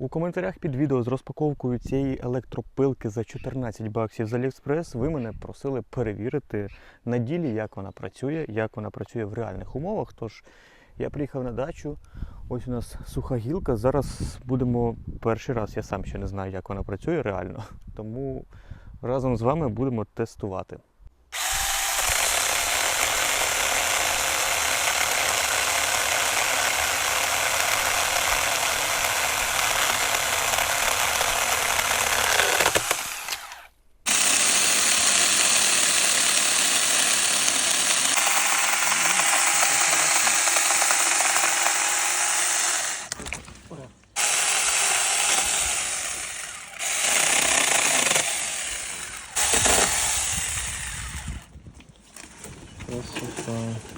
У коментарях під відео з розпаковкою цієї електропилки за 14 баксів з Aliexpress ви мене просили перевірити на ділі, як вона працює, як вона працює в реальних умовах. Тож я приїхав на дачу. Ось у нас суха гілка. Зараз будемо перший раз. Я сам ще не знаю, як вона працює реально. Тому разом з вами будемо тестувати. Красота.